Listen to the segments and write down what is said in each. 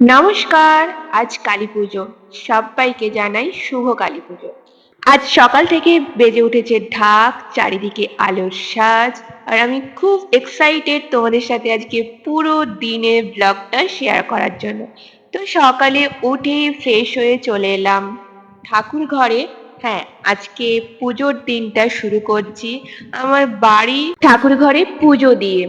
নমস্কার, আজ কালী পুজো। সবাইকে জানাই শুভ কালী পুজো। আজ সকাল থেকে বেজে উঠেছে ঢাক, চারিদিকে আলোর সাজ, আর আমি খুব এক্সাইটেড তোমাদের সাথে আজকে পুরো দিনের ব্লগটা শেয়ার করার জন্য। তো সকালে উঠেই ফ্রেশ হয়ে চলে এলাম ঠাকুর ঘরে। হ্যাঁ আজকে পুজোর দিনটা শুরু করছি আমার বাড়ি ঠাকুর ঘরে পুজো দিয়ে।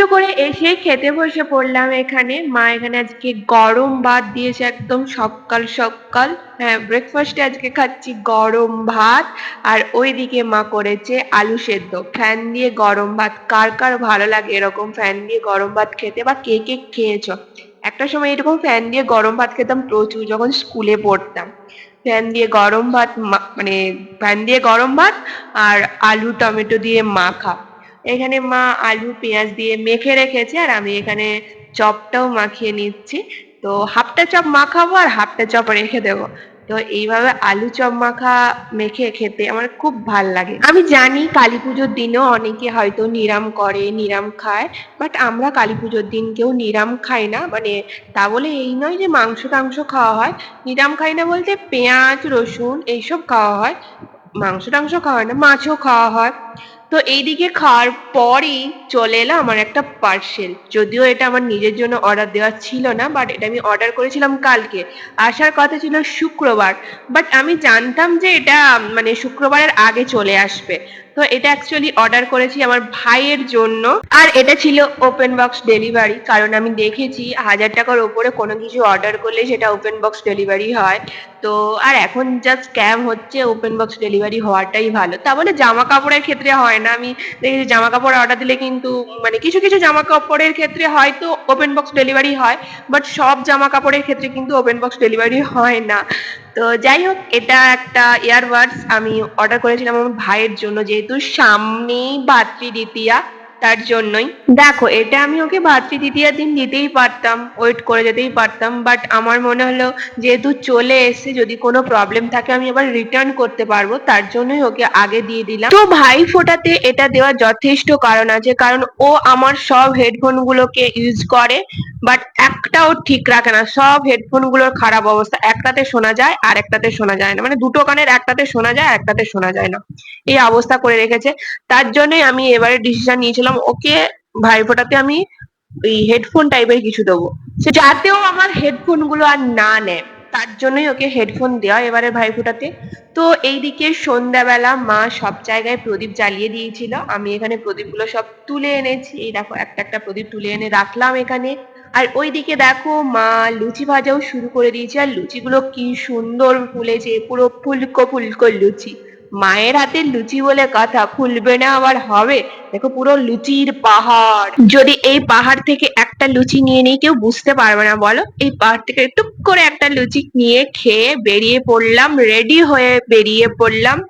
পুজো করে এসে খেতে বসে পড়লাম এখানে। মা এখানে আজকে গরম ভাত দিয়েছে একদম সকাল সকাল। হ্যাঁ ব্রেকফাস্টে আজকে খাচ্ছি গরম ভাত আর ওইদিকে মা করেছে আলু সেদ্ধ। ফ্যান দিয়ে গরম ভাত। কার কার ভালো লাগে এরকম ফ্যান দিয়ে গরম ভাত খেতে বা কে কে খেয়েছো? একটা সময় এরকম ফ্যান দিয়ে গরম ভাত খেতাম প্রচুর যখন স্কুলে পড়তাম। ফ্যান দিয়ে গরম ভাত মানে ফ্যান দিয়ে গরম ভাত আর আলু টমেটো দিয়ে মাখা। এখানে মা আলু, পেঁয়াজ দিয়ে মেখে রেখেছে আর আমি এখানে চপটাও মাখিয়ে নিচ্ছি। তো হাফটা চপ মাখাবো আর হাফটা চপ রেখে দেবো। তো এইভাবে আলু চপ মাখা, মেখে খেতে আমার খুব ভালো লাগে। আমি জানি কালী পুজোর দিনও অনেকে হয়তো নিরাম করে, নিরাম খায়, বাট আমরা কালী পুজোর দিন কেউ নিরাম খাই না। মানে তা বলে এই নয় যে মাংস টাংস খাওয়া হয়। নিরাম খাই না বলতে পেঁয়াজ, রসুন এইসব খাওয়া হয়। মাংস টাংস খাওয়া হয় না, মাছও খাওয়া হয়। তো এইদিকে খাওয়ার পরই চলে এলো আমার একটা পার্সেল যদিও এটা আমার নিজের জন্য অর্ডার দেওয়া ছিল না বাট এটা আমি অর্ডার করেছিলাম কালকে। আসার কথা ছিল শুক্রবার বাট আমি জানতাম যে এটা মানে শুক্রবারের আগে চলে আসবে। তো এটা অ্যাকচুয়ালি অর্ডার করেছি আমার ভাইয়ের জন্য। আর এটা ছিল ওপেন বক্স ডেলিভারি কারণ আমি দেখেছি হাজার টাকার ওপরে কোনো কিছু অর্ডার করলে সেটা ওপেন বক্স ডেলিভারি হয়। তো আর এখন যা স্ক্যাম হচ্ছে ওপেন বক্স ডেলিভারি হওয়াটাই ভালো। তা বলে জামা কাপড়ের ক্ষেত্রে হয় না। আমি দেখেছি জামা কাপড় অর্ডার দিলে কিন্তু মানে কিছু কিছু জামা কাপড়ের ক্ষেত্রে হয়তো ওপেন বক্স ডেলিভারি হয় বাট সব জামা কাপড়ের ক্ষেত্রে কিন্তু ওপেন বক্স ডেলিভারি হয় না। তো যাই হোক, এটা একটা ইয়ারবাডস আমি অর্ডার করেছিলাম আমার ভাইয়ের জন্য, যেহেতু সামনেই ভাতৃদ্বিতীয়া তার জন্যই। দেখো, এটা আমি ওকে ভাতৃদ্বিতীয়ার দিন দিতেই পারতাম ওয়েট করে যেতেই পারতাম বাট আমার মনে হলো যেহেতু চলে এসে যদি কোনো প্রবলেম থাকে আমি আবার রিটার্ন করতে পারব, তার জন্যই ওকে আগে দিয়ে দিলাম। তো ভাই ফোটাতে এটা দেওয়ার যথেষ্ট কারণ আছে, কারণ ও আমার সব হেডফোন গুলোকে ইউজ করে বাট একটাও ঠিক রাখে না, সব হেডফোনগুলোর খারাপ অবস্থা, একটাতে শোনা যায় আর একটাতে শোনা যায় না মানে দুটো কানের একটাতে শোনা যায় আর একটাতে শোনা যায় না। এই অবস্থা করে রেখেছে, তার জন্যই আমি এবারে ডিসিশন নিয়েছিলাম ওকে ভাই ফোটাতে আমি ওই হেডফোন টাইপের কিছু দেবো। যাতেও আমার হেডফোনগুলো আর না নেয়, তার জন্যই ওকে হেডফোন দেওয়া এবারে ভাই ফোটাতে তো এইদিকে সন্ধ্যাবেলা মা সব জায়গায় প্রদীপ জ্বালিয়ে দিয়েছিল। আমি এখানে প্রদীপগুলো সব তুলে এনেছি। এই দেখো, একটা একটা প্রদীপ তুলে এনে রাখলাম এখানে। আর ওইদিকে দেখো মা লুচি ভাজাও শুরু করে দিয়েছে। আর লুচিগুলো কি সুন্দর ফুলেছে, পুরো ফুলকো ফুলকো লুচি। মায়ের হাতের লুচি বলে কথা ফুলবে না আবার হবে? দেখো পুরো লুচির পাহাড়। যদি এই পাহাড় থেকে একটা লুচি নিয়ে নিই, কেউ বুঝতে পারবে না। বলো, এই পাহাড় থেকে টুক করে একটা লুচি নিয়ে খেয়ে বেরিয়ে পড়লাম রেডি হয়ে বেরিয়ে পড়লাম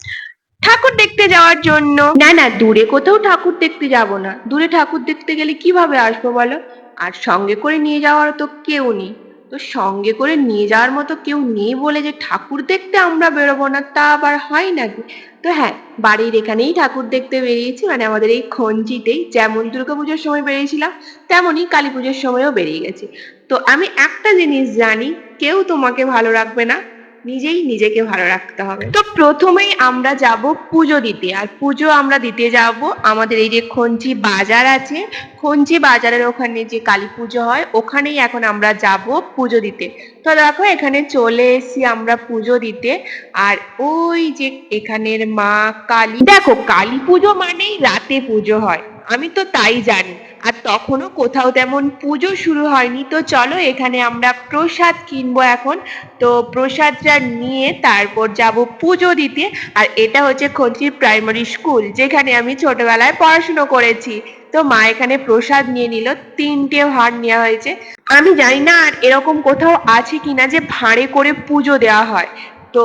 ঠাকুর দেখতে যাওয়ার জন্য। না না, দূরে কোথাও ঠাকুর দেখতে যাব না। দূরে ঠাকুর দেখতে গেলে কীভাবে আসব বলো? আর সঙ্গে করে নিয়ে যাওয়ার তো কেউ নেই। তো সঙ্গে করে নিয়ে যাওয়ার মতো কেউ নেই বলে যে ঠাকুর দেখতে আমরা বেরোবো না, তা আবার হয় নাকি? তো হ্যাঁ বাড়ির এখানেই ঠাকুর দেখতে বেরিয়েছি মানে আমাদের এই খঞ্জিতেই যেমন দুর্গাপুজোর সময় বেরিয়েছিলাম, তেমনই কালী পুজোর সময়ও বেরিয়ে গেছি। তো আমি একটা জিনিস জানি, কেউ তোমাকে ভালো রাখবে না নিজেই নিজেকে ভালো রাখতে হবে। তো প্রথমেই আমরা যাব পুজো দিতে। আর পুজো আমরা দিতে যাব আমাদের এই যে খঞ্চি বাজার আছে খঞ্চি বাজারের ওখানে যে কালী পুজো হয় ওখানেই এখন আমরা যাব পুজো দিতে। তো দেখো এখানে চলে এসেছি আমরা পুজো দিতে। আর ওই যে এখানের মা কালী দেখো কালী পুজো মানেই রাতে পুজো হয়। আমি তো তাই জানি। আর তখনও কোথাও তেমন পুজো শুরু হয়নি। তো চলো এখানে আমরা প্রসাদ কিনবো এখন। তো প্রসাদটা নিয়ে তারপর যাব পুজো দিতে। আর এটা হচ্ছে খঞ্চি প্রাইমারি স্কুল, যেখানে আমি ছোটবেলায় পড়াশুনো করেছি। তো মা এখানে প্রসাদ নিয়ে নিল, তিনটে ভাঁড় নেওয়া হয়েছে। আমি জানি না আর এরকম কোথাও আছে কিনা যে ভাঁড়ে করে পুজো দেওয়া হয়। তো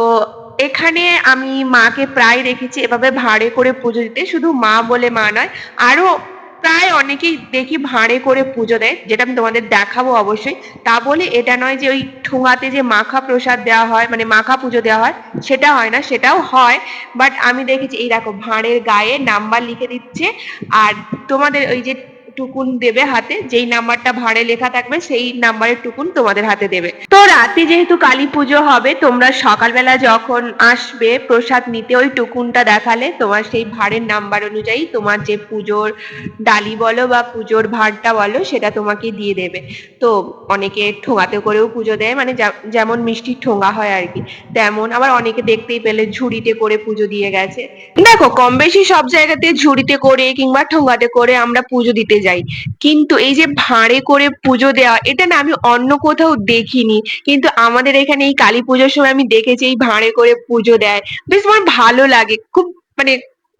এখানে আমি মাকে প্রায় দেখেছি এভাবে ভাঁড়ে করে পুজো দিতে। শুধু মা বলে মা নয় আরও প্রায় অনেকেই দেখি ভাঁড়ে করে পুজো দেয়, যেটা আমি তোমাদের দেখাবো অবশ্যই। তা বলে এটা নয় যে ওই ঠোঙাতে যে মাখা প্রসাদ দেওয়া হয় মানে মাখা পুজো দেওয়া হয়, সেটা হয় না, সেটাও হয়। বাট আমি দেখেছি, এই দেখো, ভাঁড়ের গায়ে নাম্বার লিখে দিচ্ছে। আর তোমাদের ওই যে টুকুন দেবে হাতে, যেই নাম্বারটা ভাঁড়ে লেখা থাকবে, সেই নাম্বারের টুকুন তোমাদের হাতে দেবে। তো রাতে যেহেতু কালী পুজো হবে, তোমরা সকালবেলা যখন আসবে, প্রসাদ নিতে ওই টুকুনটা দেখালে, তোমার সেই ভাঁড়ের নাম্বার অনুযায়ী তোমার যে পুজোর ডালি বলো বা পুজোর ভাঁড়টা বলো, সেটা তোমাকে দিয়ে দেবে। তো অনেকে ঠোঙাতে করেও পুজো দেয় মানে যেমন মিষ্টির ঠোঙা হয় আর কি, তেমন। আবার অনেকে দেখতেই পেলে ঝুড়িতে করে পুজো দিয়ে গেছে। দেখো কম বেশি সব জায়গাতে ঝুড়িতে করে কিংবা ঠোঙাতে করে আমরা পুজো দিতে যাই। কিন্তু এই যে ভাঁড়ে করে পুজো দেওয়া এটা না আমি অন্য কোথাও দেখিনি। কিন্তু আমাদের এখানে এই কালী পুজোর সময় আমি দেখেছি এই ভাঁড়ে করে পুজো দেয়। বেশ আমার ভালো লাগে। খুব মানে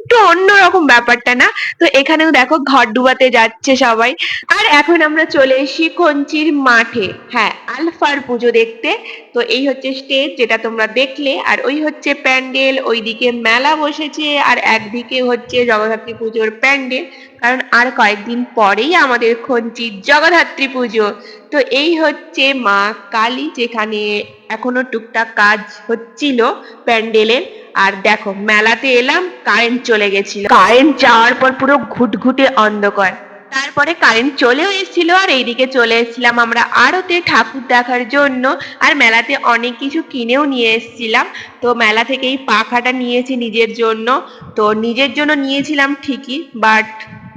একটু অন্যরকম ব্যাপারটা না? তো এখানেও দেখো ঘর ডুবাতে যাচ্ছে সবাই। আর এখন আমরা চলে এসেছি কঞ্চির মাঠে। হ্যাঁ আলফার পুজো দেখতে। তো এই হচ্ছে স্টেজ যেটা তোমরা দেখলে। আর ওই হচ্ছে প্যান্ডেল, ওইদিকে মেলা বসেছে। আর একদিকে হচ্ছে জগদ্ধাত্রী পুজোর প্যান্ডেল। কারণ আর কয়েকদিন পরেই আমাদের খঞ্চির জগদ্ধাত্রী পুজো। তো এই হচ্ছে মা কালী যেখানে এখনও টুকটাক কাজ হচ্ছিল প্যান্ডেলের। আর দেখো মেলাতে এলাম কারেন্ট চলে গেছিল। কারেন্ট যাওয়ার পর পুরো ঘুটঘুটে অন্ধকার। তারপরে কারেন্ট চলেও এসেছিল আর এইদিকে চলে এসেছিলাম আমরা আরতে ঠাকুর দেখার জন্য। আর মেলাতে অনেক কিছু কিনেও নিয়ে এসেছিলাম। তো মেলা থেকে এই পাখাটা নিয়েছি নিজের জন্য। তো নিজের জন্য নিয়েছিলাম ঠিকই বাট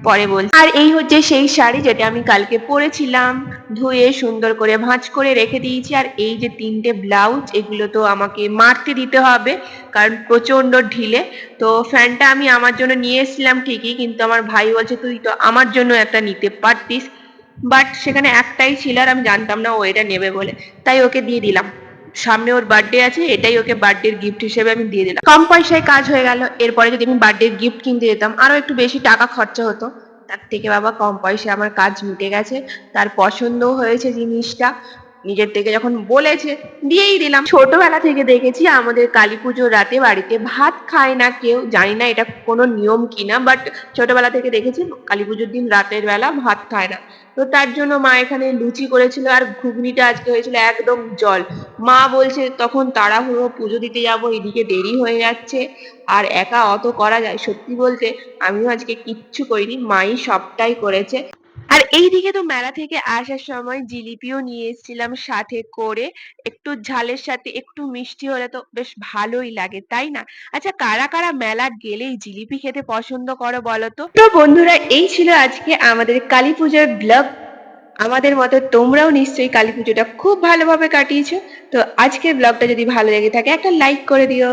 পরে বলছি। আর এই হচ্ছে সেই শাড়ি যেটা আমি কালকে পরেছিলাম, ধুয়ে সুন্দর করে ভাঁজ করে রেখে দিয়েছি। আর এই যে তিনটে ব্লাউজ, এগুলো তো আমাকে মারতে দিতে হবে, কারণ প্রচণ্ড ঢিলে। তো ফ্যানটা আমি আমার জন্য নিয়ে এসেছিলাম ঠিকই, কিন্তু আমার ভাই বলছে, তুই তো আমার জন্য একটা নিতে পারতিস। বাট সেখানে একটাই ছিল, আর আমি জানতাম না ও এটা নেবে বলে। তাই ওকে দিয়ে দিলাম। সামনে ওর বার্থডে আছে, এটাই ওকে বার্থডের গিফট হিসেবে আমি দিয়ে দিলাম। কম পয়সায় কাজ হয়ে গেল, এরপরে যদি আমি বার্থডের গিফট কিনতে যেতাম, আরও একটু বেশি টাকা খরচা হতো। তার থেকে বাবা কম পয়সায় আমার কাজ মিটে গেছে, তার পছন্দও হয়েছে জিনিসটা। নিজের থেকে যখন বলেছে, দিয়েই দিলাম। ছোটবেলা থেকে দেখেছি আমাদের কালী পুজোর রাতে বাড়িতে ভাত খায় না কেউ, জানি না এটা কোনো নিয়ম কিনা বাট ছোটবেলা থেকে দেখেছি কালী পুজোর দিন রাতের বেলা ভাত খায় না। তো তার জন্য মা এখানে লুচি করেছিল আর ঘুগনিটা আজকে হয়েছিল একদম জল। মা বলছে, তখন তাড়াহুড়ো, পুজো দিতে যাব, এদিকে দেরি হয়ে যাচ্ছে, আর একা অত করা যায়। সত্যি বলতে, আমিও আজকে কিচ্ছু করিনি, মাই সবটাই করেছে। আর এইদিকে তো মেলা থেকে আসার সময় জিলিপিও নিয়ে এসেছিলাম সাথে করে। একটু ঝালের সাথে একটু মিষ্টি হলে তো বেশ ভালোই লাগে, তাই না? আচ্ছা কারা কারা মেলা গেলেই জিলিপি খেতে পছন্দ করো বলো তো? তো বন্ধুরা, এই ছিল আজকে আমাদের কালী পুজোর ব্লগ। আমাদের মতো তোমরাও নিশ্চয়ই কালী পুজোটা খুব ভালোভাবে কাটিয়েছো। তো আজকের ব্লগটা যদি ভালো লেগে থাকে, একটা লাইক করে দিও।